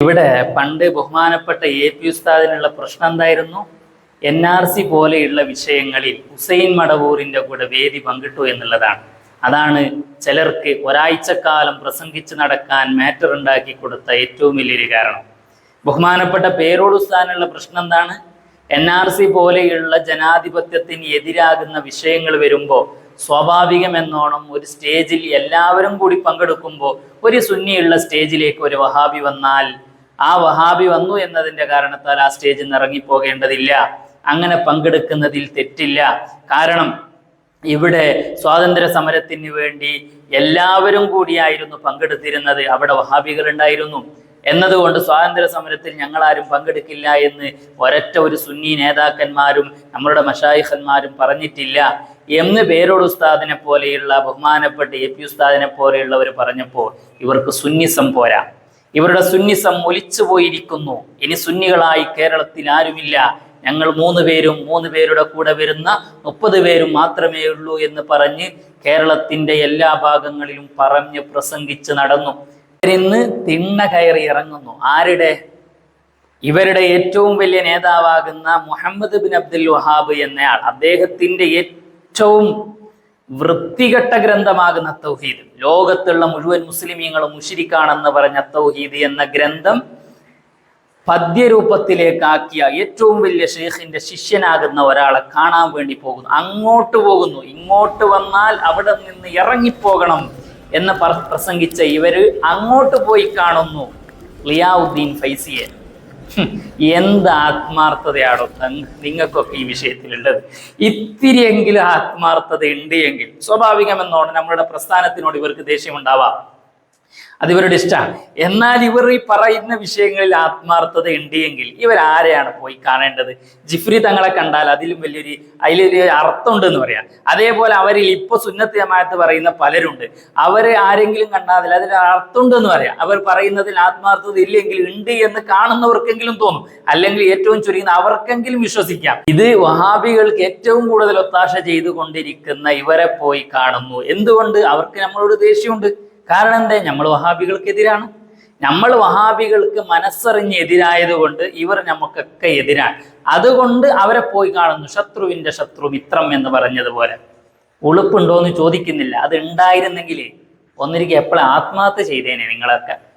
ഇവിടെ പണ്ട് ബഹുമാനപ്പെട്ട എ പി ഉസ്താദിനുള്ള പ്രശ്നം എന്തായിരുന്നു? എൻ ആർ സി പോലെയുള്ള വിഷയങ്ങളിൽ ഹുസൈൻ മടവൂരിന്റെ കൂടെ വേദി പങ്കിട്ടു എന്നുള്ളതാണ്. അതാണ് ചിലർക്ക് ഒരാഴ്ചക്കാലം പ്രസംഗിച്ച് നടക്കാൻ മാറ്റർ ഉണ്ടാക്കി കൊടുത്ത ഏറ്റവും വലിയൊരു കാരണം. ബഹുമാനപ്പെട്ട പേരോട് ഉസ്താദിനുള്ള പ്രശ്നം എന്താണ്? എൻ ആർ സി പോലെയുള്ള ജനാധിപത്യത്തിന് എതിരാകുന്ന വിഷയങ്ങൾ വരുമ്പോൾ സ്വാഭാവികമെന്നോണം ഒരു സ്റ്റേജിൽ എല്ലാവരും കൂടി പങ്കെടുക്കുമ്പോൾ ഒരു സുന്നിയുള്ള സ്റ്റേജിലേക്ക് ഒരു വഹാബി വന്നാൽ ആ വഹാബി വന്നു എന്നതിന്റെ കാരണത്താൽ ആ സ്റ്റേജിൽ നിന്ന് ഇറങ്ങിപ്പോകേണ്ടതില്ല. അങ്ങനെ പങ്കെടുക്കുന്നതിൽ തെറ്റില്ല. കാരണം ഇവിടെ സ്വാതന്ത്ര്യ സമരത്തിന് വേണ്ടി എല്ലാവരും കൂടിയായിരുന്നു പങ്കെടുത്തിരുന്നത്. അവിടെ വഹാബികൾ ഉണ്ടായിരുന്നു എന്നതുകൊണ്ട് സ്വാതന്ത്ര്യ സമരത്തിൽ ഞങ്ങളാരും പങ്കെടുക്കില്ല എന്ന് ഒരൊറ്റ ഒരു സുന്നി നേതാക്കന്മാരും നമ്മളുടെ മഷായിഖന്മാരും പറഞ്ഞിട്ടില്ല. എന്ന് പേരോട് ഉസ്താദിനെ പോലെയുള്ള ബഹുമാനപ്പെട്ട എ പി ഉസ്താദിനെ പോലെയുള്ളവർ പറഞ്ഞപ്പോൾ ഇവർക്ക് സുന്നിസം പോരാ. ഇവരുടെ സുന്നിസം ഒലിച്ചു പോയിരിക്കുന്നു. ഇനി സുന്നികളായി കേരളത്തിൽ ആരുമില്ല. ഞങ്ങൾ മൂന്ന് പേരും മൂന്ന് പേരുടെ കൂടെ വരുന്ന മുപ്പത് പേരും മാത്രമേ ഉള്ളൂ എന്ന് പറഞ്ഞ് കേരളത്തിന്റെ എല്ലാ ഭാഗങ്ങളിലും പറഞ്ഞ് പ്രസംഗിച്ച് നടന്നു. ഇന്ന് തിണ്ണ കയറി ഇറങ്ങുന്നു. ആരുടെ? ഇവരുടെ ഏറ്റവും വലിയ നേതാവാകുന്ന മുഹമ്മദ് ബിൻ അബ്ദുൽ വഹാബ് എന്നയാൾ. അദ്ദേഹത്തിന്റെ ഏറ്റവും വൃത്തികെട്ട ഗ്രന്ഥമാകുന്ന തൗഹീദ്. ലോകത്തുള്ള മുഴുവൻ മുസ്ലിമീങ്ങളും മുഷിരിക്കാണെന്ന് പറഞ്ഞ തൗഹീദ് എന്ന ഗ്രന്ഥം പദ്യരൂപത്തിലേക്കാക്കിയ ഏറ്റവും വലിയ ഷെയ്ഖിന്റെ ശിഷ്യനാകുന്ന ഒരാളെ കാണാൻ വേണ്ടി പോകുന്നു. അങ്ങോട്ട് പോകുന്നു. ഇങ്ങോട്ട് വന്നാൽ അവിടെ നിന്ന് ഇറങ്ങിപ്പോകണം എന്ന് പ്രസംഗിച്ച ഇവർ അങ്ങോട്ട് പോയി കാണുന്നു. ലിയാവുദ്ദീൻ ഫൈസിയെ. എന്ത് ആത്മാർത്ഥതയാണോ നിങ്ങൾക്കൊക്കെ ഈ വിഷയത്തിലുള്ളത്? ഇത്തിരിയെങ്കിലും ആത്മാർത്ഥത ഉണ്ട് എങ്കിൽ സ്വാഭാവികമെന്നോണം നമ്മളുടെ പ്രസ്ഥാനത്തിനോട് ഇവർക്ക് ദേഷ്യമുണ്ടാവാം. അത് ഇവരുടെ ഇഷ്ടമാണ് എന്നാൽ ഇവർ ഈ പറയുന്ന വിഷയങ്ങളിൽ ആത്മാർത്ഥത ഉണ്ട് എങ്കിൽ ഇവർ ആരെയാണ് പോയി കാണേണ്ടത്? ജിഫ്രി തങ്ങളെ കണ്ടാൽ അതിലും വലിയൊരു അതിലൊരു അർത്ഥം ഉണ്ടെന്ന് പറയാം. അതേപോലെ അവരിൽ ഇപ്പൊ സുന്നത്ത് ജമാഅത്ത് പറയുന്ന പലരുണ്ട്. അവരെ ആരെങ്കിലും കണ്ടാൽ അതിൽ അർത്ഥം ഉണ്ടെന്ന് പറയാം. അവർ പറയുന്നതിൽ ആത്മാർത്ഥത ഇല്ലെങ്കിൽ ഉണ്ട് എന്ന് കാണുന്നവർക്കെങ്കിലും തോന്നും. അല്ലെങ്കിൽ ഏറ്റവും ചുരുങ്ങുന്ന അവർക്കെങ്കിലും വിശ്വസിക്കാം. ഇത് വഹാബികൾക്ക് ഏറ്റവും കൂടുതൽ ഒത്താശ ചെയ്തുകൊണ്ടിരിക്കുന്ന ഇവരെ പോയി കാണുന്നു. എന്തുകൊണ്ട്? അവർക്ക് നമ്മളോട് ദേഷ്യമുണ്ട്. കാരണം എന്താ? നമ്മൾ വഹാബികൾക്കെതിരാണ്. നമ്മൾ വഹാബികൾക്ക് മനസ്സറിഞ്ഞ് എതിരായത് കൊണ്ട് ഇവർ നമുക്കൊക്കെ എതിരാണ്. അതുകൊണ്ട് അവരെ പോയി കാണുന്നു. ശത്രുവിന്റെ ശത്രു മിത്രം എന്ന് പറഞ്ഞതുപോലെ. ഉളുപ്പുണ്ടോ എന്ന് ചോദിക്കുന്നില്ല. അത് ഉണ്ടായിരുന്നെങ്കിൽ ഒന്നിരിക്കും എപ്പോഴും ആത്മഹത്യ ചെയ്തേനെ നിങ്ങളൊക്കെ.